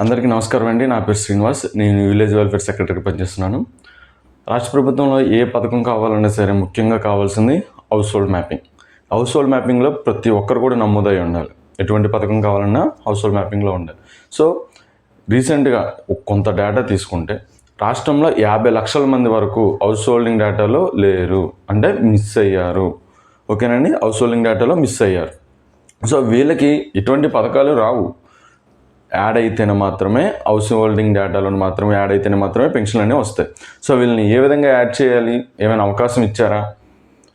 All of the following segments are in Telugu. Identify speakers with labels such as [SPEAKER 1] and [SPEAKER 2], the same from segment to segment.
[SPEAKER 1] అందరికీ నమస్కారం అండి. నా పేరు శ్రీనివాస్. నేను విలేజ్ వెల్ఫేర్ సెక్రటరీ పనిచేస్తున్నాను. రాష్ట్ర ప్రభుత్వంలో ఏ పథకం కావాలన్నా సరే ముఖ్యంగా కావాల్సింది household mapping household మ్యాపింగ్లో ప్రతి ఒక్కరు కూడా నమోదై ఉండాలి. ఎటువంటి పథకం కావాలన్నా హౌస్ హోల్డ్ మ్యాపింగ్లో ఉండాలి. సో రీసెంట్గా కొంత డేటా తీసుకుంటే రాష్ట్రంలో యాభై లక్షల మంది వరకు హౌస్ హోల్డింగ్ డేటాలో లేరు. అంటే మిస్ అయ్యారు. ఓకేనండి? హౌస్ హోల్డింగ్ డేటాలో మిస్ అయ్యారు. సో వీళ్ళకి ఎటువంటి పథకాలు రావు. యాడ్ అయితేనే మాత్రమే హౌస్ హోల్డింగ్ డేటాలో మాత్రమే యాడ్ అయితేనే మాత్రమే పెన్షన్లు అనేవి వస్తాయి. సో వీళ్ళని ఏ విధంగా యాడ్ చేయాలి? ఏమైనా అవకాశం ఇచ్చారా?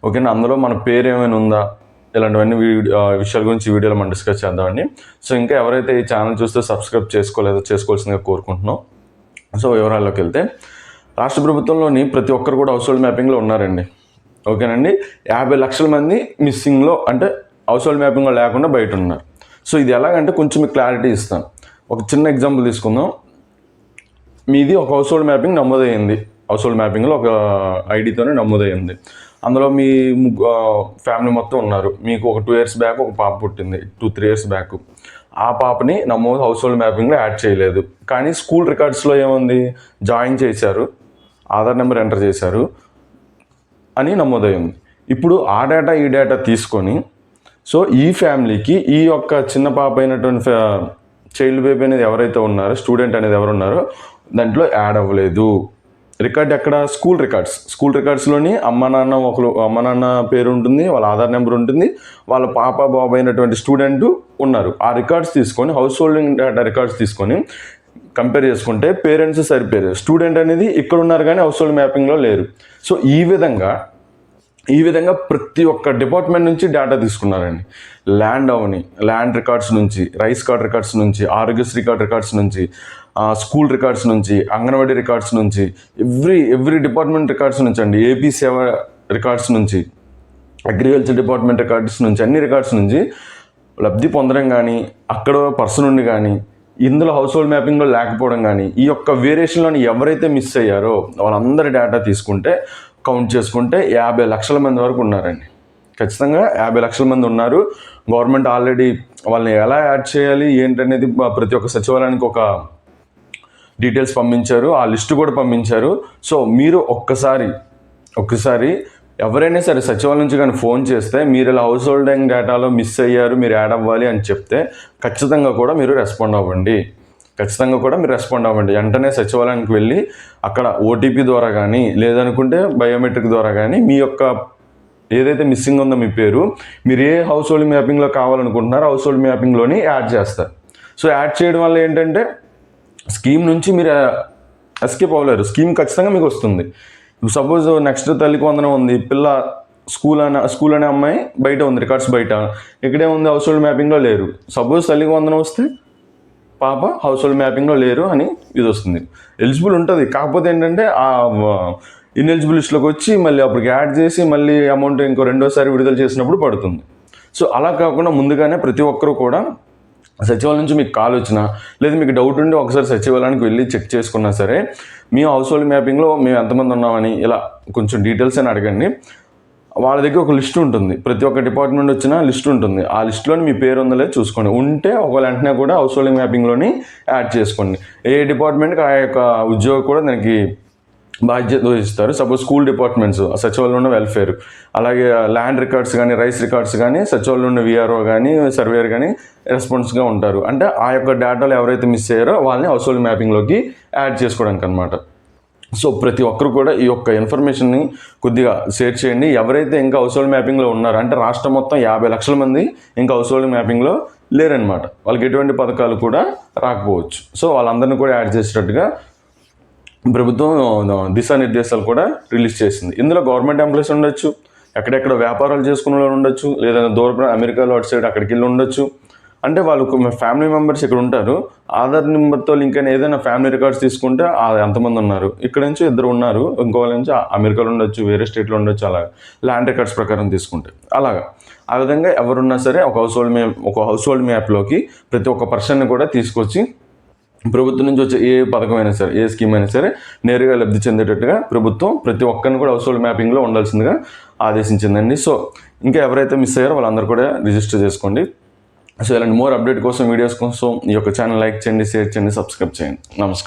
[SPEAKER 1] ఓకేనా? అందులో మన పేరు ఏమైనా ఉందా? ఇలాంటివన్నీ వీడియో విషయాల గురించి వీడియోలో మనం డిస్కస్ చేద్దామండి. సో ఇంకా ఎవరైతే ఈ ఛానల్ చూస్తే సబ్స్క్రైబ్ చేసుకోలేదో చేసుకోవాల్సిందిగా కోరుకుంటున్నాం. సో వివరాల్లోకి వెళ్తే రాష్ట్ర ప్రభుత్వంలోని ప్రతి ఒక్కరు కూడా హౌస్ హోల్డ్ మ్యాపింగ్లో ఉన్నారండి. ఓకేనండి? యాభై లక్షల మంది మిస్సింగ్లో అంటే హౌస్ హోల్డ్ మ్యాపింగ్లో లేకుండా బయట ఉన్నారు. సో ఇది ఎలాగంటే కొంచెం మీకు క్లారిటీ ఇస్తాను. ఒక చిన్న ఎగ్జాంపుల్ తీసుకుందాం. మీది ఒక హౌస్ హోల్డ్ మ్యాపింగ్ నమోదయ్యింది. హౌస్ హోల్డ్ మ్యాపింగ్లో ఒక ఐడితోనే నమోదయ్యింది. అందులో మీ ముగ్గు ఫ్యామిలీ మొత్తం ఉన్నారు. మీకు ఒక టూ ఇయర్స్ బ్యాక్ ఒక పాప పుట్టింది. టూ త్రీ ఇయర్స్ బ్యాక్ ఆ పాపని నమోదు హౌస్ హోల్డ్ మ్యాపింగ్లో యాడ్ చేయలేదు. కానీ స్కూల్ రికార్డ్స్లో ఏముంది? జాయిన్ చేశారు. ఆధార్ నెంబర్ ఎంటర్ చేశారు. అని నమోదయ్యింది. ఇప్పుడు ఆ డేటా ఈ డేటా తీసుకొని సో ఈ ఫ్యామిలీకి ఈ యొక్క చిన్న పాప అయినటువంటి చైల్డ్ బేబీ అనేది ఎవరైతే ఉన్నారో స్టూడెంట్ అనేది ఎవరు ఉన్నారో దాంట్లో యాడ్ అవ్వలేదు. రికార్డ్ ఎక్కడ? School records. స్కూల్ రికార్డ్స్లోని అమ్మ నాన్న ఒకరు అమ్మ నాన్న పేరు ఉంటుంది వాళ్ళ ఆధార్ నెంబర్ ఉంటుంది వాళ్ళ పాప బాబు అయినటువంటి స్టూడెంట్ ఉన్నారు. ఆ రికార్డ్స్ తీసుకొని హౌస్ హోల్డింగ్ డేటా రికార్డ్స్ తీసుకొని కంపేర్ చేసుకుంటే పేరెంట్స్ సరిపోయారు స్టూడెంట్ అనేది ఇక్కడ ఉన్నారు కానీ హౌస్ హోల్డ్ మ్యాపింగ్లో లేరు. సో ఈ విధంగా ఈ విధంగా ప్రతి ఒక్క డిపార్ట్మెంట్ నుంచి డేటా తీసుకున్నారండి. ల్యాండ్ అవని ల్యాండ్ రికార్డ్స్ నుంచి రైస్ కార్డ్ రికార్డ్స్ నుంచి ఆరోగ్యశ్రీ కార్డ్ రికార్డ్స్ నుంచి స్కూల్ రికార్డ్స్ నుంచి అంగన్వాడీ రికార్డ్స్ నుంచి ఎవ్రీ ఎవ్రీ డిపార్ట్మెంట్ రికార్డ్స్ నుంచి అండి. ఏపీ సేవ రికార్డ్స్ నుంచి అగ్రికల్చర్ డిపార్ట్మెంట్ రికార్డ్స్ నుంచి అన్ని రికార్డ్స్ నుంచి లబ్ధి పొందడం కానీ అక్కడ పర్సన్ ఉండి కానీ ఇందులో హౌస్ హోల్డ్ మ్యాపింగ్లో లేకపోవడం కానీ ఈ యొక్క వేరియేషన్లోని ఎవరైతే మిస్ అయ్యారో వాళ్ళందరి డేటా తీసుకుంటే కౌంట్ చేసుకుంటే యాభై లక్షల మంది వరకు ఉన్నారండి. ఖచ్చితంగా యాభై లక్షల మంది ఉన్నారు. గవర్నమెంట్ ఆల్రెడీ వాళ్ళని ఎలా యాడ్ చేయాలి ఏంటనేది ప్రతి ఒక్క సచివాలయానికి ఒక డీటెయిల్స్ పంపించారు. ఆ లిస్ట్ కూడా పంపించారు. సో మీరు ఒక్కసారి ఒక్కసారి ఎవరైనా సరే సచివాలయం నుంచి కానీ ఫోన్ చేస్తే మీరు ఇలా హౌస్ హోల్డింగ్ డేటాలో మిస్ అయ్యారు మీరు యాడ్ అవ్వాలి అని చెప్తే ఖచ్చితంగా కూడా మీరు రెస్పాండ్ అవ్వండి. ఖచ్చితంగా కూడా మీరు రెస్పాండ్ అవ్వండి. వెంటనే సచివాలయానికి వెళ్ళి అక్కడ ఓటీపీ ద్వారా కానీ లేదనుకుంటే బయోమెట్రిక్ ద్వారా కానీ మీ యొక్క ఏదైతే మిస్సింగ్ ఉందో మీ పేరు మీరు ఏ హౌస్ హోల్డ్ మ్యాపింగ్లో కావాలనుకుంటున్నారో హౌస్ హోల్డ్ మ్యాపింగ్లోని యాడ్ చేస్తారు. సో యాడ్ చేయడం వల్ల ఏంటంటే స్కీమ్ నుంచి మీరు ఎస్కేప్ అవ్వలేరు. స్కీమ్ ఖచ్చితంగా మీకు వస్తుంది. సపోజ్ నెక్స్ట్ తల్లికి వందనం ఉంది పిల్ల స్కూల్ అనే స్కూల్ అనే అమ్మాయి బయట ఉంది రికార్డ్స్ బయట. ఇక్కడే ఉంది హౌస్ హోల్డ్ మ్యాపింగ్లో లేరు. సపోజ్ తల్లికి వందనం వస్తే పాప హౌస్ హోల్డ్ మ్యాపింగ్లో లేరు అని ఇది వస్తుంది ఎలిజిబుల్ ఉంటుంది. కాకపోతే ఏంటంటే ఆ ఇన్ఎలిజిబుల్ లిస్ట్లోకి వచ్చి మళ్ళీ అప్పటికి యాడ్ చేసి మళ్ళీ అమౌంట్ ఇంకో రెండోసారి విడుదల చేసినప్పుడు పడుతుంది. సో అలా కాకుండా ముందుగానే ప్రతి ఒక్కరూ కూడా సచివాలయం నుంచి మీకు కాల్ వచ్చినా లేదా మీకు డౌట్ ఉండి ఒకసారి సచివాలయానికి వెళ్ళి చెక్ చేసుకున్నా సరే మీ హౌస్ హోల్డ్ మ్యాపింగ్లో మేము ఎంతమంది ఉన్నామని ఇలా కొంచెం డీటెయిల్స్ అని అడగండి. వాళ్ళ దగ్గర ఒక లిస్ట్ ఉంటుంది. ప్రతి ఒక్క డిపార్ట్మెంట్ వచ్చిన లిస్ట్ ఉంటుంది. ఆ లిస్ట్లోని మీ పేరు ఉందలే చూసుకోండి. ఉంటే ఒకవేళ వెంటనే కూడా హౌస్ హోల్డింగ్ మ్యాపింగ్లోని యాడ్ చేసుకోండి. ఏ డిపార్ట్మెంట్కి ఆ యొక్క ఉద్యోగం కూడా దానికి బాధ్యత వహిస్తారు. సపోజ్ స్కూల్ డిపార్ట్మెంట్స్ సచివాలయంలో ఉన్న వెల్ఫేర్. అలాగే ల్యాండ్ రికార్డ్స్ కానీ రైస్ రికార్డ్స్ కానీ సచివాలయంలో ఉన్న విఆర్ఓ కానీ సర్వేయర్ కానీ రెస్పాన్స్గా ఉంటారు. అంటే ఆ యొక్క డేటాలు ఎవరైతే మిస్ అయ్యారో వాళ్ళని హౌస్ హోల్డ్ మ్యాపింగ్లోకి యాడ్ చేసుకోవడానికి అనమాట సో ప్రతి ఒక్కరు కూడా ఈ యొక్క ఇన్ఫర్మేషన్ని కొద్దిగా షేర్ చేయండి. ఎవరైతే ఇంకా హౌస్ హోల్డ్ మ్యాపింగ్లో ఉన్నారో అంటే రాష్ట్రం మొత్తం యాభై లక్షల మంది ఇంకా హౌస్ హోల్డ్ మ్యాపింగ్లో లేరనమాట వాళ్ళకి ఎటువంటి పథకాలు కూడా రాకపోవచ్చు. సో వాళ్ళందరినీ కూడా యాడ్ చేసేటట్టుగా ప్రభుత్వం దిశానిర్దేశాలు కూడా రిలీజ్ చేసింది. ఇందులో గవర్నమెంట్ ఎంప్లాయీస్ ఉండొచ్చు ఎక్కడెక్కడ వ్యాపారాలు చేసుకునే వాళ్ళు ఉండొచ్చు లేదా దూర అమెరికాలో అటు సైడ్ అక్కడికి వెళ్ళి ఉండొచ్చు. అంటే వాళ్ళు ఫ్యామిలీ మెంబర్స్ ఇక్కడ ఉంటారు. ఆధార్ నెంబర్తో లింక్ అయిన ఏదైనా ఫ్యామిలీ రికార్డ్స్ తీసుకుంటే ఎంతమంది ఉన్నారు? ఇక్కడ నుంచి ఇద్దరు ఉన్నారు. ఇంకో నుంచి అమెరికాలో ఉండొచ్చు వేరే స్టేట్లో ఉండొచ్చు అలాగా ల్యాండ్ రికార్డ్స్ ప్రకారం తీసుకుంటే. అలాగా. ఆ విధంగా ఎవరున్నా సరే ఒక హౌస్ హోల్డ్ మ్యాప్ ఒక హౌస్ హోల్డ్ మ్యాప్లోకి ప్రతి ఒక్క పర్సన్ని కూడా తీసుకొచ్చి ప్రభుత్వం నుంచి వచ్చే ఏ పథకం అయినా సరే ఏ స్కీమ్ అయినా సరే నేరుగా లబ్ధి చెందేటట్టుగా ప్రభుత్వం ప్రతి ఒక్కరిని కూడా హౌస్ హోల్డ్ మ్యాపింగ్లో ఉండాల్సిందిగా ఆదేశించిందండి. సో ఇంకా ఎవరైతే మిస్ అయ్యారో వాళ్ళందరూ కూడా రిజిస్టర్ చేసుకోండి. సో ఇలాంటి మోర్ అప్డేట్ కోసం వీడియోస్ కోసం ఈ యొక్క ఛానల్ లైక్ చేయండి షేర్ చేయండి సబ్స్క్రైబ్ చేయండి. నమస్కారం.